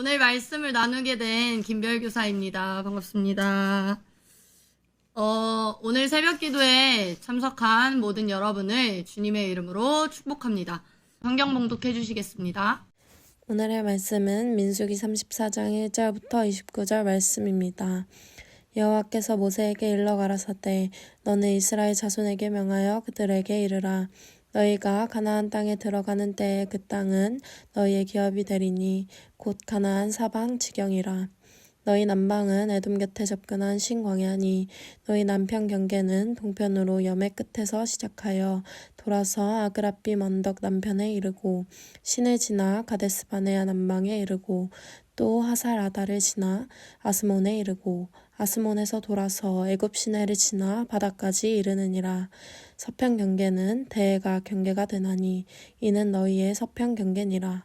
오늘 말씀을 나누게 된 김별 교사입니다. 반갑습니다. 어, 오늘 새벽 기도에 참석한 모든 여러분을 주님의 이름으로 축복합니다. 성경 봉독해 주시겠습니다. 오늘의 말씀은 민수기 34장 1절부터 29절 말씀입니다. 여호와께서 모세에게 일러 가라사대 너는 이스라엘 자손에게 명하여 그들에게 이르라 너희가 가나안 땅에 들어가는 때에 그 땅은 너희의 기업이 되리니 곧 가나안 사방 지경이라 너희 남방은 에돔 곁에 접근한 신광야니. 너희 남편 경계는 동편으로 여매 끝에서 시작하여 돌아서 아그라빔 언덕 남편에 이르고 신을 지나 가데스 바네아 남방에 이르고 또 하살 아다를 지나 아스몬에 이르고 아스몬에서 돌아서 애굽 시내를 지나 바다까지 이르느니라. 서편 경계는 대해가 경계가 되나니 이는 너희의 서편 경계니라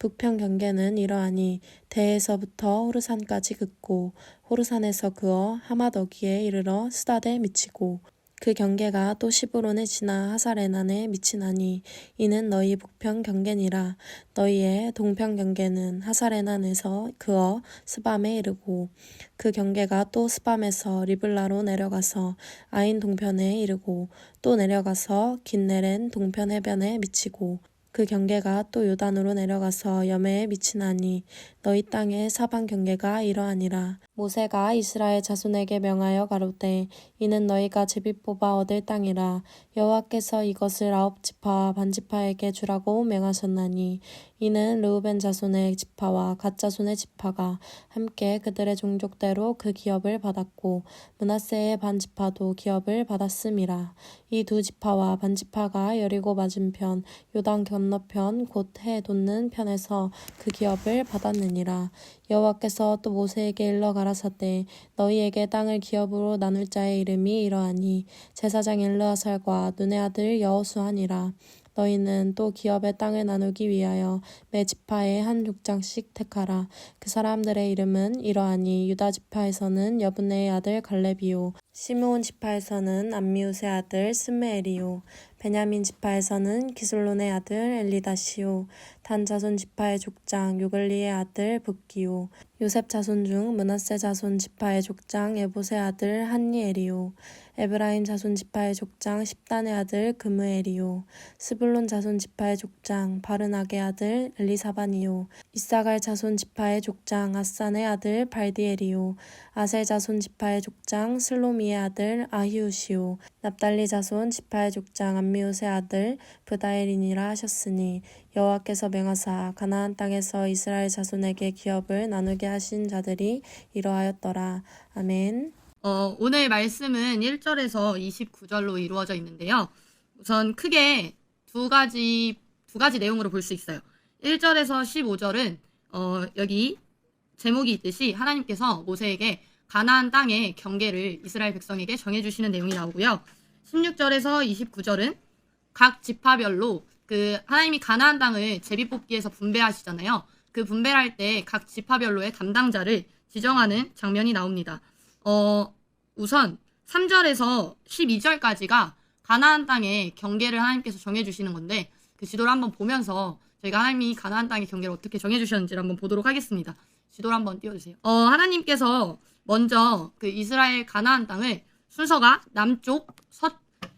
북편 경계는 이러하니 대에서부터 호르산까지 긋고 호르산에서 그어 하마더기에 이르러 스다데 미치고 그 경계가 또 시브론에 지나 하사레난에 미치나니 이는 너희 북편 경계니라. 너희의 동편 경계는 하사레난에서 그어 스밤에 이르고 그 경계가 또 스밤에서 리블라로 내려가서 아인 동편에 이르고 또 내려가서 긴네렌 동편 해변에 미치고 그 경계가 또 요단으로 내려가서 여매에 미치나니 너희 땅의 사방 경계가 이러하니라. 모세가 이스라엘 자손에게 명하여 가로되 이는 너희가 제비 뽑아 얻을 땅이라 여호와께서 이것을 아홉 지파와 반 지파에게 주라고 명하셨나니 이는 르우벤 자손의 지파와 갓 자손의 지파가 함께 그들의 종족대로 그 기업을 받았고 문하세의 반 지파도 기업을 받았음이라. 이 두 지파와 반 지파가 여리고 맞은편 요단 건너편 곧 해 돋는 편에서 그 기업을 받았느니라. 여호와께서 또 모세에게 일러 가라사대 너희에게 땅을 기업으로 나눌 자의 이름이 이러하니 제사장 엘르아살과 눈의 아들 여호수아니라 너희는 또 기업의 땅을 나누기 위하여 매 지파에 한 족장씩 택하라. 그 사람들의 이름은 이러하니 유다 지파에서는 여분의 아들 갈렙이요 시므온 지파에서는 암미우스의 아들 스메엘이요. 베냐민 지파에서는 기슬론의 아들 엘리다시요. 단 자손 지파의 족장 요글리의 아들 붓기요. 요셉 자손 중 문하세 자손 지파의 족장 에봇의 아들 한니엘이요. 에브라임 자손 지파의 족장 십단의 아들 그무엘이요. 스불론 자손 지파의 족장 바르나게 아들 엘리사반이요. 이사갈 자손 지파의 족장 아산의 아들 발디엘이요. 아셀 자손 지파의 족장 슬로미 의 아들 아히우시요 납달리 자손 지파의 족장 암미우스의 아들 브다엘이니라 하셨으니 여호와께서 명하사 가나안 땅에서 이스라엘 자손에게 기업을 나누게 하신 자들이 이러하였더라 아멘. 어, 오늘 말씀은 1절에서 29절로 이루어져 있는데요. 우선 크게 두 가지, 두 가지 내용으로 볼 수 있어요. 1절에서 15절은, 어, 여기 제목이 있듯이 하나님께서 모세에게 가나안 땅의 경계를 이스라엘 백성에게 정해주시는 내용이 나오고요. 16절에서 29절은 각 지파별로 그 하나님이 가나안 땅을 제비뽑기에서 분배하시잖아요. 그 분배할 때 각 지파별로의 담당자를 지정하는 장면이 나옵니다. 어, 우선 3절에서 12절까지가 가나안 땅의 경계를 하나님께서 정해주시는 건데 그 지도를 한번 보면서 저희가 하나님이 가나안 땅의 경계를 어떻게 정해주셨는지를 한번 보도록 하겠습니다. 지도를 한번 띄워주세요. 어, 하나님께서 먼저 그 이스라엘 가나안 땅을 순서가 남쪽, 서,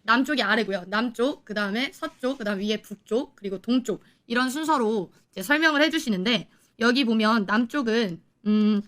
남쪽이 아래고요. 남쪽, 그 다음에 서쪽, 그 다음 위에 북쪽, 그리고 동쪽 이런 순서로 이제 설명을 해주시는데 여기 보면 남쪽은 음,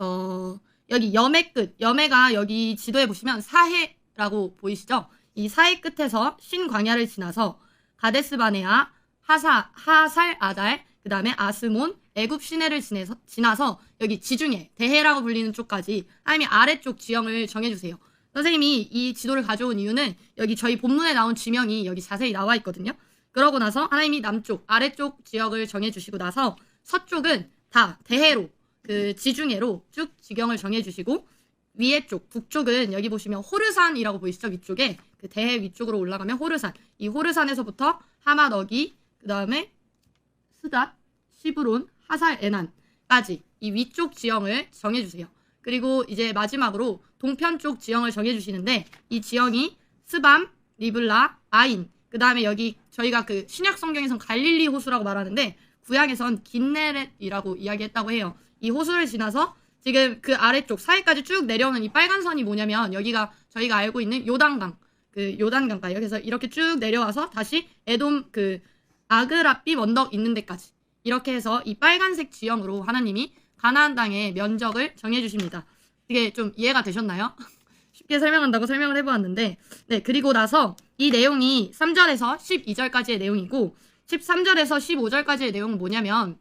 어, 여기 염해 끝, 염해가 여기 지도에 보시면 사해라고 보이시죠? 이 사해 끝에서 신광야를 지나서 가데스 바네아, 하사, 하살 아달, 그 다음에 아스몬, 애굽 시내를 지내서, 지나서 여기 지중해, 대해라고 불리는 쪽까지 하나님이 아래쪽 지형을 정해주세요. 선생님이 이 지도를 가져온 이유는 여기 저희 본문에 나온 지명이 여기 자세히 나와 있거든요. 그러고 나서 하나님이 남쪽, 아래쪽 지역을 정해주시고 나서 서쪽은 다 대해로 그 지중해로 쭉 지경을 정해주시고 위에 쪽 북쪽은 여기 보시면 호르산이라고 보이시죠 위쪽에 그 대해 위쪽으로 올라가면 호르산 이 호르산에서부터 하마너기 그 다음에 스닷 시브론 하살 에난까지 이 위쪽 지형을 정해주세요 그리고 이제 마지막으로 동편 쪽 지형을 정해주시는데 이 지형이 스밤 리블라 아인 그 다음에 여기 저희가 그 신약 성경에선 갈릴리 호수라고 말하는데 구약에선 긴네렛이라고 이야기했다고 해요. 이 호수를 지나서 지금 그 아래쪽 사이까지 쭉 내려오는 이 빨간 선이 뭐냐면 여기가 저희가 알고 있는 요단강 그 요단강가요. 그래서 이렇게 쭉 내려와서 다시 에돔 그 아그라비 언덕 있는 데까지 이렇게 해서 이 빨간색 지형으로 하나님이 가나안 땅의 면적을 정해 주십니다. 이게 좀 이해가 되셨나요? 쉽게 설명한다고 설명을 해보았는데, 네, 그리고 나서 이 내용이 3절에서 12절까지의 내용이고, 13절에서 15절까지의 내용은 뭐냐면,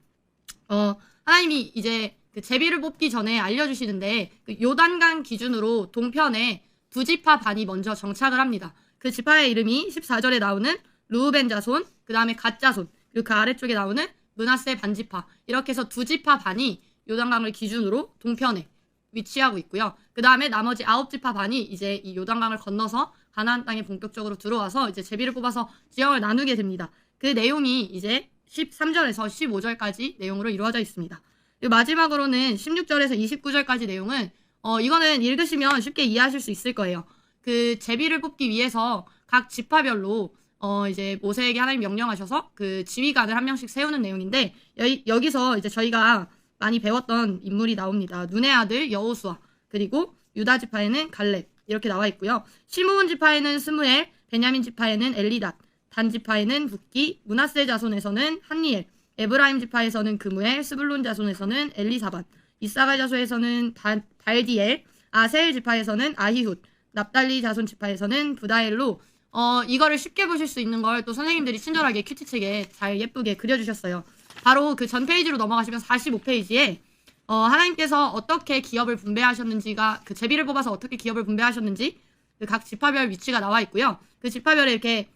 어, 하나님이 이제 그 제비를 뽑기 전에 알려주시는데, 그 요단강 기준으로 동편에 두 지파 반이 먼저 정착을 합니다. 그 지파의 이름이 14절에 나오는 루우벤 자손, 그 다음에 갓 자손, 그리고 그 아래쪽에 나오는 문하세 반지파. 이렇게 해서 두 지파 반이 요단강을 기준으로 동편에 위치하고 있고요. 그 다음에 나머지 아홉 지파 반이 이제 이 요단강을 건너서 가나안 땅에 본격적으로 들어와서 이제 제비를 뽑아서 지형을 나누게 됩니다. 그 내용이 이제 13절에서 15절까지 내용으로 이루어져 있습니다. 마지막으로는 16절에서 29절까지 내용은 어 이거는 읽으시면 쉽게 이해하실 수 있을 거예요. 그 제비를 뽑기 위해서 각 지파별로 어 이제 모세에게 하나님 명령하셔서 그 지휘관을 한 명씩 세우는 내용인데 여기, 여기서 이제 저희가 많이 배웠던 인물이 나옵니다. 눈의 아들 여호수아 그리고 유다 지파에는 갈렙 이렇게 나와 있고요. 시므온 지파에는 스무엘, 베냐민 지파에는 엘리닷, 단 지파에는 북기, 문하세 자손에서는 한니엘, 에브라임 지파에서는 그무엘, 스불론 자손에서는 엘리사반, 이사갈 자손에서는 다- 달디엘, 아셀 지파에서는 아히훗, 납달리 자손 지파에서는 부다엘로 어 이거를 쉽게 보실 수 있는 걸 또 선생님들이 친절하게 큐티책에 잘 예쁘게 그려주셨어요. 바로 그 전 페이지로 넘어가시면 45페이지에 어, 하나님께서 어떻게 기업을 분배하셨는지가 그 제비를 뽑아서 어떻게 기업을 분배하셨는지 그 각 지파별 위치가 나와 있고요. 그 지파별에 이렇게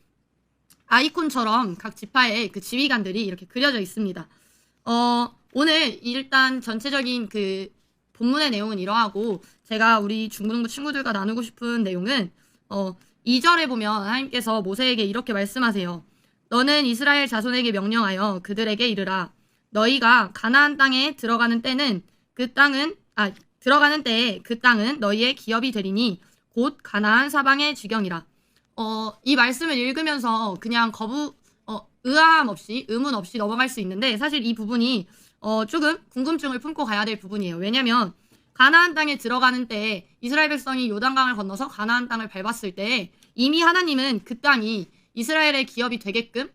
아이콘처럼 각 지파의 그 지휘관들이 이렇게 그려져 있습니다. 어, 오늘 일단 전체적인 그 본문의 내용은 이러하고 제가 우리 중고등부 친구들과 나누고 싶은 내용은 어, 2절에 보면 하나님께서 모세에게 이렇게 말씀하세요. 너는 이스라엘 자손에게 명령하여 그들에게 이르라. 너희가 가나안 땅에 들어가는 때는 그 땅은 아 들어가는 때에 그 땅은 너희의 기업이 되리니 곧 가나안 사방의 지경이라. 어, 이 말씀을 읽으면서 그냥 거부 어, 의아함 없이 의문 없이 넘어갈 수 있는데 사실 이 부분이 어, 조금 궁금증을 품고 가야 될 부분이에요. 왜냐면 가나안 땅에 들어가는 때 이스라엘 백성이 요단강을 건너서 가나안 땅을 밟았을 때 이미 하나님은 그 땅이 이스라엘의 기업이 되게끔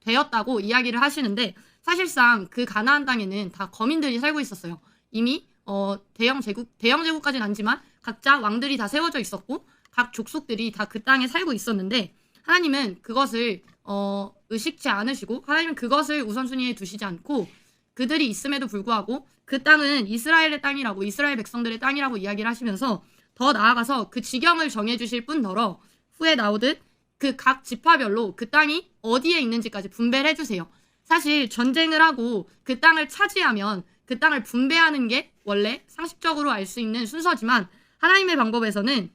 되었다고 이야기를 하시는데 사실상 그 가나안 땅에는 다 거민들이 살고 있었어요. 이미 어, 대영 제국 대영 제국까지는 아니지만 각자 왕들이 다 세워져 있었고 각 족속들이 다 그 땅에 살고 있었는데 하나님은 그것을 어, 의식치 않으시고 하나님은 그것을 우선순위에 두시지 않고 그들이 있음에도 불구하고 그 땅은 이스라엘의 땅이라고 이스라엘 백성들의 땅이라고 이야기를 하시면서 더 나아가서 그 지경을 정해주실 뿐더러 후에 나오듯 그 각 지파별로 그 땅이 어디에 있는지까지 분배를 해주세요. 사실 전쟁을 하고 그 땅을 차지하면 그 땅을 분배하는 게 원래 상식적으로 알 수 있는 순서지만 하나님의 방법에서는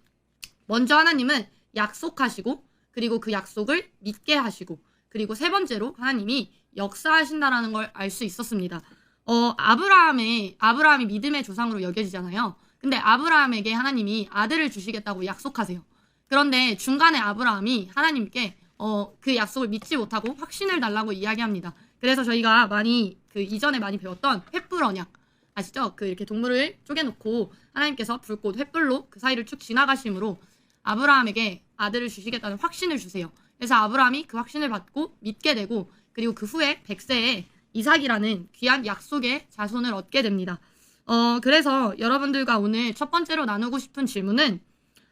먼저 하나님은 약속하시고 그리고 그 약속을 믿게 하시고 그리고 세 번째로 하나님이 역사하신다라는 걸 알 수 있었습니다. 어, 아브라함의 아브라함이 믿음의 조상으로 여겨지잖아요. 근데 아브라함에게 하나님이 아들을 주시겠다고 약속하세요. 그런데 중간에 아브라함이 하나님께 어, 그 약속을 믿지 못하고 확신을 달라고 이야기합니다. 그래서 저희가 많이 그 이전에 많이 배웠던 횃불 언약 아시죠? 그 이렇게 동물을 쪼개놓고 하나님께서 불꽃 횃불로 그 사이를 쭉 지나가심으로 아브라함에게 아들을 주시겠다는 확신을 주세요. 그래서 아브라함이 그 확신을 받고 믿게 되고 그리고 그 후에 백세에 이삭이라는 귀한 약속의 자손을 얻게 됩니다. 어, 그래서 여러분들과 오늘 첫 번째로 나누고 싶은 질문은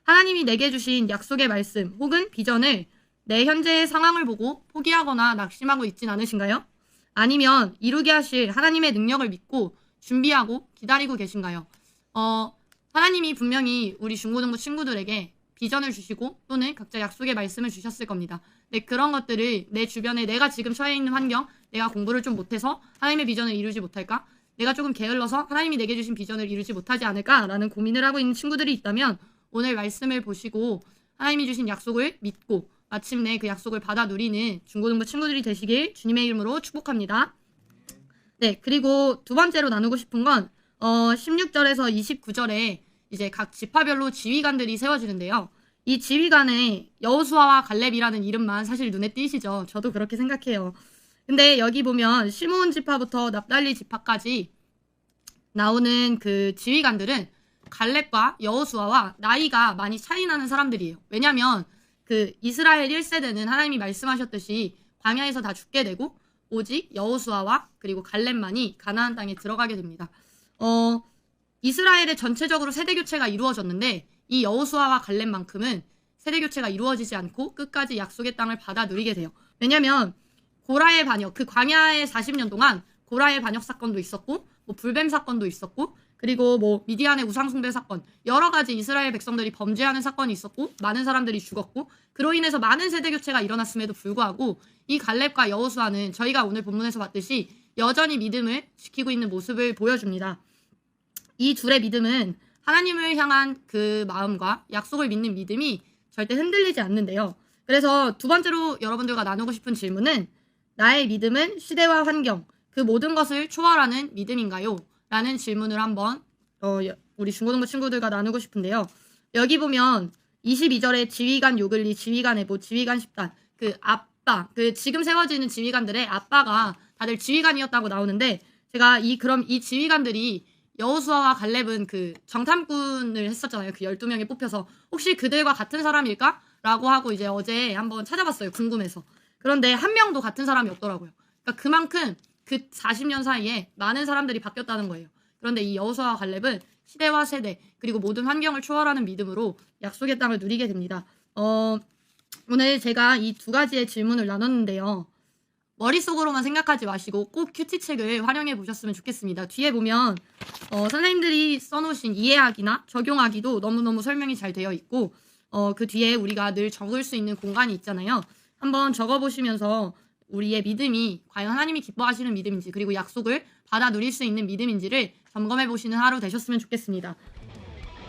하나님이 내게 주신 약속의 말씀 혹은 비전을 내 현재의 상황을 보고 포기하거나 낙심하고 있진 않으신가요? 아니면 이루게 하실 하나님의 능력을 믿고 준비하고 기다리고 계신가요? 어, 하나님이 분명히 우리 중고등부 친구들에게 비전을 주시고 또는 각자 약속의 말씀을 주셨을 겁니다. 네, 그런 것들을 내 주변에 내가 지금 처해 있는 환경, 내가 공부를 좀 못해서 하나님의 비전을 이루지 못할까? 내가 조금 게을러서 하나님이 내게 주신 비전을 이루지 못하지 않을까라는 고민을 하고 있는 친구들이 있다면 오늘 말씀을 보시고 하나님이 주신 약속을 믿고 마침내 그 약속을 받아 누리는 중고등부 친구들이 되시길 주님의 이름으로 축복합니다. 네, 그리고 두 번째로 나누고 싶은 건 어, 16절에서 29절에 이제 각 지파별로 지휘관들이 세워지는데요. 이 지휘관에 여호수아와 갈렙이라는 이름만 사실 눈에 띄시죠. 저도 그렇게 생각해요. 근데 여기 보면 시므온 지파부터 납달리 지파까지 나오는 그 지휘관들은 갈렙과 여호수아와 나이가 많이 차이 나는 사람들이에요. 왜냐면 그 이스라엘 1세대는 하나님이 말씀하셨듯이 광야에서 다 죽게 되고 오직 여호수아와 그리고 갈렙만이 가나안 땅에 들어가게 됩니다. 어 이스라엘의 전체적으로 세대 교체가 이루어졌는데 이 여호수아와 갈렙만큼은 세대 교체가 이루어지지 않고 끝까지 약속의 땅을 받아 누리게 돼요. 왜냐면 고라의 반역 그 광야의 40년 동안 고라의 반역 사건도 있었고 뭐 불뱀 사건도 있었고 그리고 뭐 미디안의 우상숭배 사건 여러 가지 이스라엘 백성들이 범죄하는 사건이 있었고 많은 사람들이 죽었고 그로 인해서 많은 세대 교체가 일어났음에도 불구하고 이 갈렙과 여호수아는 저희가 오늘 본문에서 봤듯이 여전히 믿음을 지키고 있는 모습을 보여줍니다. 이 둘의 믿음은 하나님을 향한 그 마음과 약속을 믿는 믿음이 절대 흔들리지 않는데요. 그래서 두 번째로 여러분들과 나누고 싶은 질문은 나의 믿음은 시대와 환경, 그 모든 것을 초월하는 믿음인가요? 라는 질문을 한번 어, 여- 우리 중고등부 친구들과 나누고 싶은데요. 여기 보면 22절에 지휘관 요글리, 지휘관 에보, 지휘관 10단 그 아빠, 그 지금 세워지는 지휘관들의 아빠가 다들 지휘관이었다고 나오는데 제가 이 그럼 이 지휘관들이 여호수아와 갈렙은 그 정탐꾼을 했었잖아요. 그 12명이 뽑혀서 혹시 그들과 같은 사람일까? 라고 하고 이제 어제 한번 찾아봤어요. 궁금해서. 그런데 한 명도 같은 사람이 없더라고요. 그러니까 그만큼 그 40년 사이에 많은 사람들이 바뀌었다는 거예요. 그런데 이 여호수아와 갈렙은 시대와 세대 그리고 모든 환경을 초월하는 믿음으로 약속의 땅을 누리게 됩니다. 어, 오늘 제가 이 두 가지의 질문을 나눴는데요. 머릿속으로만 생각하지 마시고 꼭 큐티 책을 활용해 보셨으면 좋겠습니다. 뒤에 보면 어, 선생님들이 써놓으신 이해하기나 적용하기도 너무너무 설명이 잘 되어 있고 어, 그 뒤에 우리가 늘 적을 수 있는 공간이 있잖아요. 한번 적어보시면서 우리의 믿음이 과연 하나님이 기뻐하시는 믿음인지 그리고 약속을 받아 누릴 수 있는 믿음인지를 점검해 보시는 하루 되셨으면 좋겠습니다.